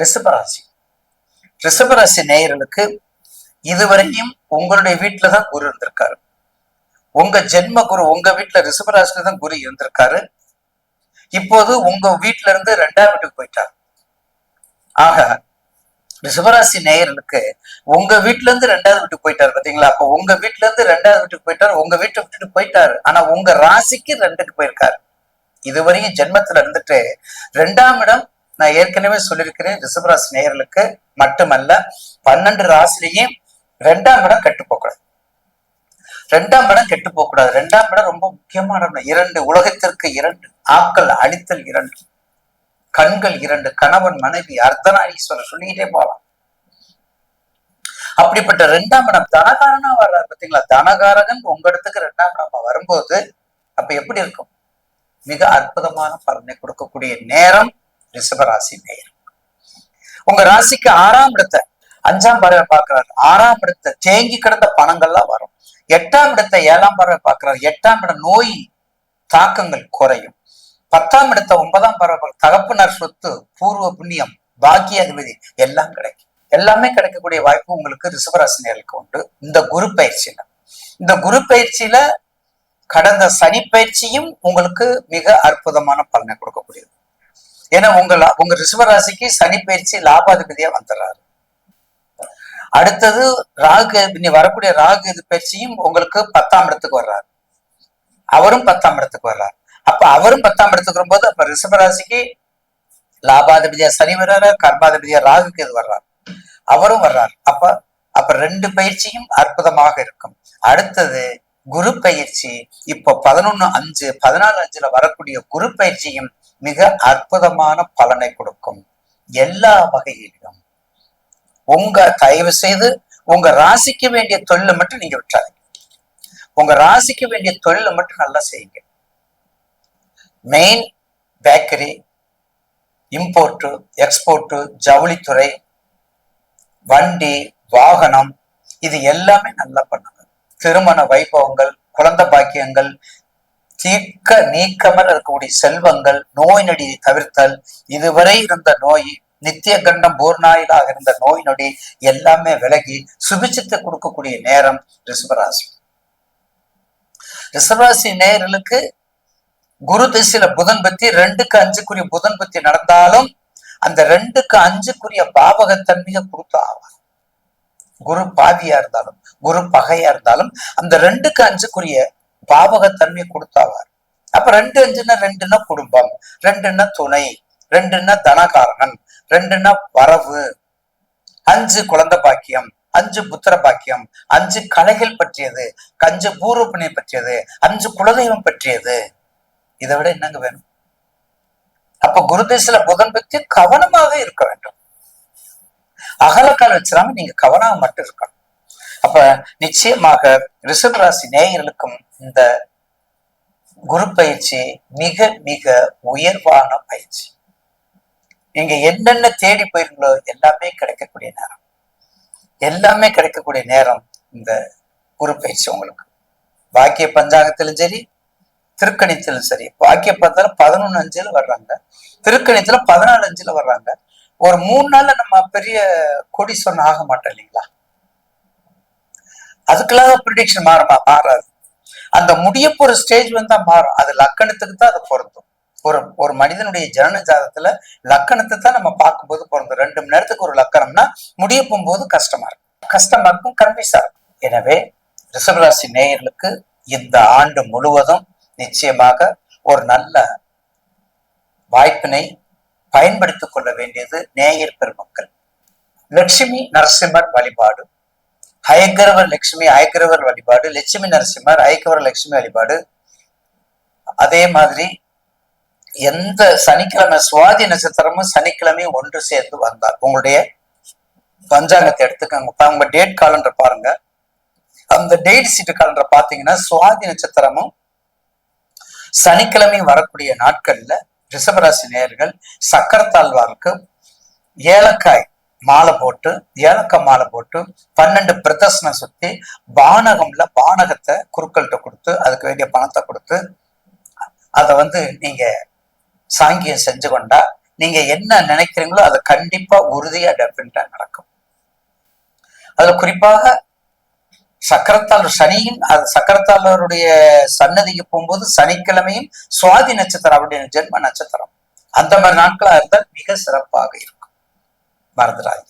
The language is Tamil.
ரிஷபராசி. ரிஷபராசி நேயர்களுக்கு இதுவரையும் உங்களுடைய வீட்டில தான் குரு இருந்திருக்காரு. உங்க ஜென்ம குரு உங்க வீட்டுல ரிஷபராசில தான் குரு இருந்திருக்காரு. இப்போது உங்க வீட்டுல இருந்து ரெண்டாம் வீட்டுக்கு போயிட்டார். ஆக ரிஷபராசி நேயர்களுக்கு உங்க வீட்டுல இருந்து ரெண்டாவது வீட்டுக்கு போயிட்டாரு பாத்தீங்களா? அப்ப உங்க வீட்டுல இருந்து ரெண்டாவது வீட்டுக்கு போயிட்டாரு உங்க வீட்டை விட்டுட்டு போயிட்டாரு. ஆனா உங்க ராசிக்கு ரெண்டுக்கு போயிருக்காரு. இதுவரையும் ஜென்மத்துல இருந்துட்டு ரெண்டாம் இடம் நான் ஏற்கனவே சொல்லியிருக்கிறேன் ரிசபராசி நேயர்களுக்கு மட்டுமல்ல பன்னெண்டு ராசிலையும் ரெண்டாம் இடம் கெட்டு போகக்கூடாது. ரெண்டாம் இடம் கெட்டு போகக்கூடாது. ரெண்டாம் இடம் ரொம்ப முக்கியமான இடம். இரண்டு உலகத்திற்கு இரண்டு ஆக்கள் அழித்தல் இரண்டு கண்கள் இரண்டு கணவன் மனைவி அர்த்தநாரீஸ்வரர் சொல்லிக்கிட்டே போகலாம். அப்படிப்பட்ட ரெண்டாம் இடம் தனகாரனா வர்றாரு பாத்தீங்களா தனகாரகன் உங்க இடத்துக்கு ரெண்டாம் இடம் வரும்போது அப்ப எப்படி இருக்கும்? மிக அற்புதமான பலனை கொடுக்கக்கூடிய நேரம். ரிஷபராசி நேரம் உங்க ராசிக்கு ஆறாம் இடத்தை அஞ்சாம் பறவை பார்க்கிறாரு. ஆறாம் இடத்தை தேங்கி கிடந்த பணங்கள்லாம் வரும். எட்டாம் இடத்தை ஏழாம் பறவை பார்க்கிறாரு. எட்டாம் இடம் நோய் தாக்கங்கள் குறையும். பத்தாம் இடத்தை ஒன்பதாம் பறவை தகப்பனர் சொத்து பூர்வ புண்ணியம் பாக்கிய அதிபதி எல்லாம் கிடைக்கும். எல்லாமே கிடைக்கக்கூடிய வாய்ப்பு உங்களுக்கு ரிஷபராசினியர்களுக்கு உண்டு. இந்த குரு பயிற்சியில. இந்த குரு பயிற்சியில கடந்த சனி பயிற்சியும் உங்களுக்கு மிக அற்புதமான பலனை கொடுக்கக்கூடியது. ஏன்னா உங்க உங்க ரிஷபராசிக்கு சனி பயிற்சி லாபாதிபதியா வந்துடுறாரு அடுத்தது ராகு இனி வரக்கூடிய ராகு இது பயிற்சியும் உங்களுக்கு பத்தாம் இடத்துக்கு வர்றாரு. அவரும் பத்தாம் இடத்துக்கு வர்றாரு. அப்ப அவரும் பத்தாம் இடத்துக்கு வரும்போது அப்ப ரிஷபராசிக்கு லாபாதிபதியா சனி வர்றாரு கர்மாதிபதியா ராகுக்கு இது வர்றாரு. அவரும் வர்றாரு. அப்ப அப்ப ரெண்டு பயிற்சியும் அற்புதமாக இருக்கும். அடுத்தது குரு பயிற்சி. இப்போ பதினொன்னு அஞ்சு பதினாலு அஞ்சுல வரக்கூடிய குரு பயிற்சியும் மிக அற்புதமான பலனை கொடுக்கும். எல்லா வகையிலும். உங்க தயவு செய்து உங்க ராசிக்கு வேண்டிய தொழிலை மட்டும் நீங்க விட்டாதீங்க உங்க ராசிக்கு வேண்டிய தொழிலை மட்டும் நல்லா செய்யுங்க. மெயின் பேக்கரி இம்போர்ட்டு எக்ஸ்போர்ட்டு ஜவுளித்துறை வண்டி வாகனம் இது எல்லாமே நல்லா பண்ணுங்க. திருமண வைபவங்கள் குழந்தை பாக்கியங்கள் தீர்க்க நீக்கமல் இருக்கக்கூடிய செல்வங்கள் நோய் நொடி தவிர்த்தல். இதுவரை இருந்த நோய் நித்திய கண்டம் போர்நாயிலாக இருந்த நோய் நொடி எல்லாமே விலகி சுபிச்சத்தை கொடுக்கக்கூடிய நேரம் ரிஷபராசி. ரிஷபராசி நேர்களுக்கு குரு திசையில புதன் பத்தி ரெண்டுக்கு அஞ்சுக்குரிய புதன் பத்தி நடந்தாலும் அந்த ரெண்டுக்கு அஞ்சுக்குரிய பாவகத்தன்மையை கொடுத்து ஆவார். குரு பாதியா இருந்தாலும் குரு பகையா இருந்தாலும் அந்த ரெண்டுக்கு அஞ்சுக்குரிய பாவகத்தன்மை கொடுத்தாவார். அப்ப ரெண்டு அஞ்சுன்னா ரெண்டுன்னா குடும்பம் ரெண்டுன்னா துணை ரெண்டுன்னா தனகாரகன் ரெண்டுன்னா வரவு. அஞ்சு குழந்தை பாக்கியம் அஞ்சு புத்திர பாக்கியம் அஞ்சு கலைகள் பற்றியது அஞ்சு பூர்வப்பணியை பற்றியது அஞ்சு குலதெய்வம் பற்றியது. இதை விட என்னங்க வேணும்? அப்ப குருதேசில புதன் பற்றி கவனமாக இருக்க வேண்டும். அகலக்கால் வச்சிடாம நீங்க கவனமா மட்டும் இருக்கணும். அப்ப நிச்சயமாக ரிஷபராசி நேயர்களுக்கும் இந்த குரு பயிற்சி மிக மிக உயர்வான பயிற்சி. நீங்க என்னென்ன தேடி போயிருங்களோ எல்லாமே கிடைக்கக்கூடிய நேரம். எல்லாமே கிடைக்கக்கூடிய நேரம் இந்த குரு பயிற்சி உங்களுக்கு. பாக்கிய பஞ்சாங்கத்திலும் சரி திருக்கணித்திலும் சரி. பாக்கிய பத்தில பதினொன்னு அஞ்சுல வர்றாங்க. திருக்கணித்துல பதினாலு அஞ்சுல வர்றாங்க. ஒரு மூணு நாள்ல நம்ம பெரிய கொடி சொன்ன ஆக மாட்டோம் இல்லைங்களா? அதுக்கெல்லாம் ப்ரிடிக்ஷன் மாறுமா? மாறாது. அந்த முடிய போற ஸ்டேஜ் வந்தா மாறும். அது லக்கணத்துக்கு தான் அது பொருந்தும். ஒரு ஒரு மனிதனுடைய ஜனன ஜாதத்துல லக்கணத்தை தான் நம்ம பார்க்கும்போது பிறந்தோம் ரெண்டு மணி நேரத்துக்கு ஒரு லக்கணம்னா முடிய போகும்போது கஷ்டமா இருக்கும். கஷ்டமா இருக்கும் கன்ஃபியூஸா இருக்கும். எனவே ரிஷபராசி நேயர்களுக்கு இந்த ஆண்டு முழுவதும் நிச்சயமாக ஒரு நல்ல வாய்ப்பினை பயன்படுத்திக் கொள்ள வேண்டியது நேயர் பெருமக்கள். லட்சுமி நரசிம்மர் வழிபாடு. ஹயக்கிரவர் லட்சுமி ஹயக்கிரவர் வழிபாடு லட்சுமி நரசிம்மர் ஹயக்கிரவர் லட்சுமி வழிபாடு. அதே மாதிரி எந்த சனிக்கிழமை சுவாதி நட்சத்திரமும் சனிக்கிழமையும் ஒன்று சேர்ந்து வந்தார் உங்களுடைய பஞ்சாங்கத்தை எடுத்துக்கோங்க. பா- உங்க டேட் காலண்டர் பாருங்க. அந்த டேட் சீட்டு காலண்டர் பாத்தீங்கன்னா சுவாதி நட்சத்திரமும் சனிக்கிழமை வரக்கூடிய நாட்கள்ல ரிஷபராசி நேர்கள் சக்கரத்தாழ்வாருக்கு ஏலக்காய் மாலை போட்டு ஏலக்காய் மாலை போட்டு பன்னெண்டு பிரதர்சனம் சுத்தி பானகம்ல பானகத்தை குருக்கள்கிட்ட கொடுத்து அதுக்கு வேண்டிய பணத்தை கொடுத்து அதை வந்து நீங்க சாங்கியம் செஞ்சு கொண்டா நீங்க என்ன நினைக்கிறீங்களோ அது கண்டிப்பா உறுதியா டெஃபினட்டா நடக்கும். அதுல குறிப்பாக சக்கரத்தாளர் சனியும் அது சக்கரத்தாளருடைய சன்னதிக்கு போகும்போது சனிக்கிழமையும் சுவாதி நட்சத்திரம் அப்படின்னு ஜென்ம நட்சத்திரம். அந்த மாதிரி நாட்களா இருந்தால் மிக சிறப்பாக இருக்கும். மறந்துடாதீங்க.